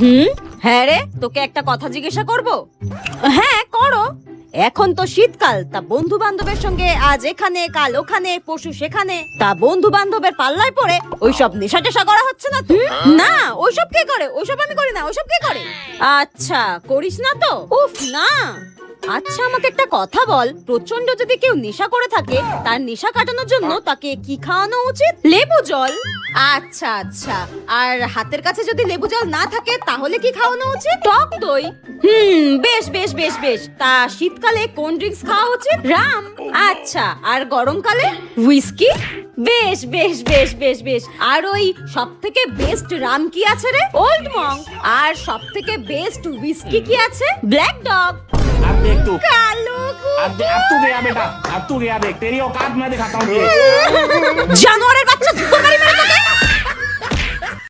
হুম? হ্যাঁ রে তোকে একটা কথা জিজ্ঞাসা করব? হ্যাঁ করো। এখন তো শীতকাল তা বন্ধু বান্ধবের সঙ্গে আজ এখানে কাল ওখানে পশু সেখানে তা বন্ধু বান্ধবের পাল্লায় পড়ে ওইসব নেশা টেশা করা হচ্ছে না তো? না ওইসব কে করে? ওইসব আমি করি না ওইসব কে করে? আচ্ছা করিস না তো? উফ না। আচ্ছা আমাকে একটা কথা বল। প্রচণ্ড যদি কেউ নেশা করে থাকে, তার নেশা কাটানোর জন্য তাকে কি খাওয়ানো উচিত? লেবু জল। আচ্ছা আচ্ছা। আর হাতের কাছে যদি লেবু জল না থাকে, তাহলে কি খাওয়ানো উচিত? টক দই। হুম, বেশ বেশ বেশ বেশ। তা শীতকালে কোন ড্রিঙ্কস খাওয়া উচিত? রাম। আচ্ছা আর গরমকালে? হুইস্কি? বেশ বেশ বেশ বেশ বেশ। আর ওই সব থেকে বেস্ট রাম কি আছে রে? ওল্ড মং। আর সব থেকে বেস্ট হুইস্কি কি আছে? Black Dog. अब देख तू কালো अब दे, अब तू गया बेटा अब तू गया देख तेरी औकात मैं दिखाता हूँ तुझे।